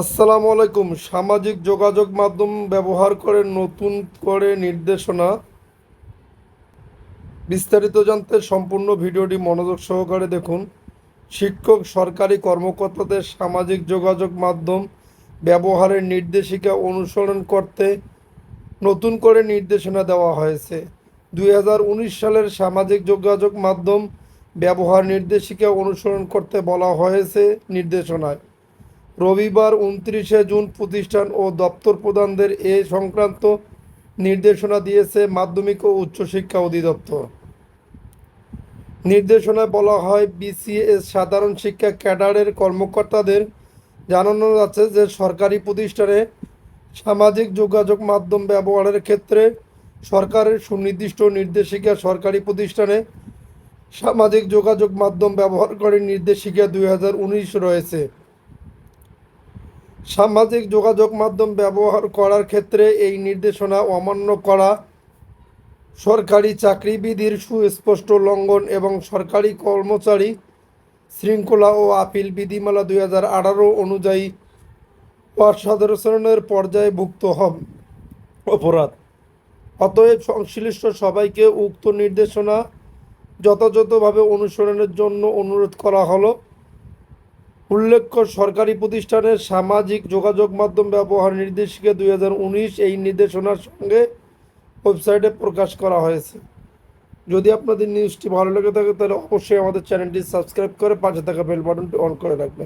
আসসালামু আলাইকুম। সামাজিক যোগাযোগ মাধ্যম ব্যবহার করে নতুন করে নির্দেশনা। বিস্তারিত জানতে সম্পূর্ণ ভিডিওটি মনোযোগ সহকারে দেখুন। শিক্ষক, সরকারি কর্মকর্তাদের সামাজিক যোগাযোগ মাধ্যম ব্যবহারের নির্দেশিকা অনুসরণ করতে নতুন করে নির্দেশনা দেওয়া হয়েছে। দুই হাজার উনিশ সালের সামাজিক যোগাযোগ মাধ্যম ব্যবহার নির্দেশিকা অনুসরণ করতে বলা হয়েছে নির্দেশনায়। রবিবার উনত্রিশে জুন প্রতিষ্ঠান ও দপ্তর প্রধানদের এ সংক্রান্ত নির্দেশনা দিয়েছে মাধ্যমিক ও উচ্চশিক্ষা অধিদপ্তর। নির্দেশনায় বলা হয়, বিসিএস সাধারণ শিক্ষা ক্যাডারের কর্মকর্তাদের জানানো যাচ্ছে যে, সরকারি প্রতিষ্ঠানে সামাজিক যোগাযোগ মাধ্যম ব্যবহারের ক্ষেত্রে সরকারের সুনির্দিষ্ট নির্দেশিকা সরকারি প্রতিষ্ঠানে সামাজিক যোগাযোগ মাধ্যম ব্যবহার করে নির্দেশিকা দুই হাজার উনিশ রয়েছে। সামাজিক যোগাযোগ মাধ্যম ব্যবহার করার ক্ষেত্রে এই নির্দেশনা অমান্য করা সরকারি চাকরিবিধির সুস্পষ্ট লঙ্ঘন এবং সরকারি কর্মচারী শৃঙ্খলা ও আপিল বিধিমালা দুই হাজার আঠারো অনুযায়ী অসাধারণের পর্যায়ভুক্ত হন। অপরাধ। অতএব সংশ্লিষ্ট সবাইকে উক্ত নির্দেশনা যথাযথভাবে অনুসরণের জন্য অনুরোধ করা হলো। উল্লেখ্য, সরকারি প্রতিষ্ঠানের সামাজিক যোগাযোগ মাধ্যম ব্যবহার নির্দেশিকা দুই হাজার উনিশ এই নির্দেশনার সঙ্গে ওয়েবসাইটে প্রকাশ করা হয়েছে। যদি আপনাদের নিউজটি ভালো লেগে থাকে, তাহলে অবশ্যই আমাদের চ্যানেলটি সাবস্ক্রাইব করে পাশে থাকা বেল বাটনটি অন করে রাখবেন।